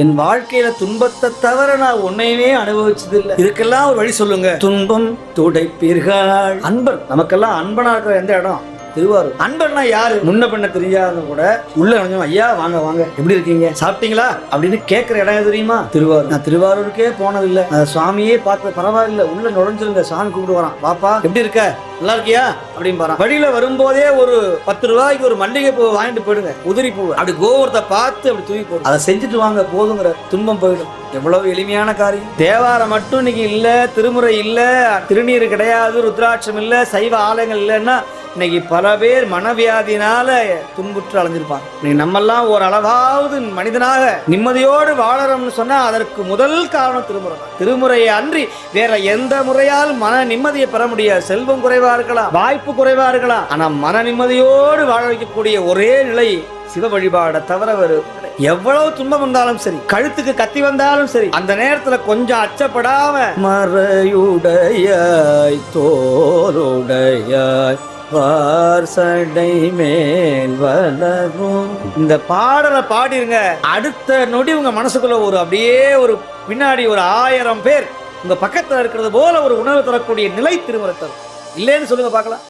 என் வாழ்க்கையில துன்பத்தை தவிர நான் உன்னையுமே அனுபவிச்சதில்லை. இதுக்கெல்லாம் ஒரு வழி சொல்லுங்க. துன்பம் துடைப்பீர்கள். அன்பன் நமக்கெல்லாம் அன்பனா இருக்கிற எந்த இடம்? திருவாரூர். அன்பன்னா யாரு? முன்ன பண்ண தெரியாத கூட உள்ள நுழைஞ்சோம். ஐயா வாங்க வாங்க. எப்படி இருக்கீங்க? சாப்பிட்டீங்களா? அப்படின்னு கேட்கிற இடம் தெரியுமா? திருவாரூர். நான் திருவாரூருக்கே போனதில்லை. சுவாமியே பார்த்து பரவாயில்ல உள்ள நுழைஞ்சிருங்க. சாமி கூப்பிட்டு வரான். பாப்பா எப்படி இருக்க? நல்லா இருக்கியா? அப்படின்னு பாறான் வழியில வரும்போதே ஒரு பத்து ரூபாய்க்கு ஒரு மல்லிகை பூ வாங்கிட்டு போயிடுங்க. உதிரி பூ அப்படி கோபுரத்தை பார்த்து அப்படி தூக்கி போடு அதை செஞ்சுட்டு வாங்க போதுங்கிற துன்பம் போயிடும். எவ்வளவு எளிமையான காரியம். தேவாரம் மட்டும் இன்னைக்கு இல்ல திருமுறை இல்ல திருநீர் கிடையாது ருத்ராட்சம் இல்ல சைவ ஆலயங்கள் இல்லைன்னா இன்னைக்கு பல பேர் மனவியாதினால துன்புற்று அலைஞ்சிருப்பாங்க. இன்னைக்கு நம்மெல்லாம் ஒரு அளவாவது மனிதனாக நிம்மதியோடு வாழறோம்னு சொன்னா அதற்கு முதல் காரணம் திருமுறை தான். திருமுறையை அன்றி வேற எந்த முறையால் மன நிம்மதியை பெற முடியாது. செல்வம் குறைவா இருக்கலாம் வாய்ப்பு குறைவா இருக்கலாம். ஆனா மன நிம்மதியோடு வாழ வைக்கக்கூடிய ஒரே நிலை சிவ வழிபாடை தவிர வேறு எவ்வளவு துன்பம் வந்தாலும் சரி கழுத்துக்கு கத்தி வந்தாலும் சரி அந்த நேரத்துல கொஞ்சம் அச்சப்படாம மறையுடையாய் தோருடையாய் வார்சடை மேல் வளரும். இந்த பாடலை பாடிருங்க. அடுத்த நொடி உங்க மனசுக்குள்ள ஒரு அப்படியே ஒரு பின்னாடி ஒரு ஆயிரம் பேர் உங்க பக்கத்துல இருக்கிறது போல ஒரு உணர்வு தரக்கூடிய நிலை திருமணத்தர் இல்லைன்னு சொல்லுங்க பார்க்கலாம்.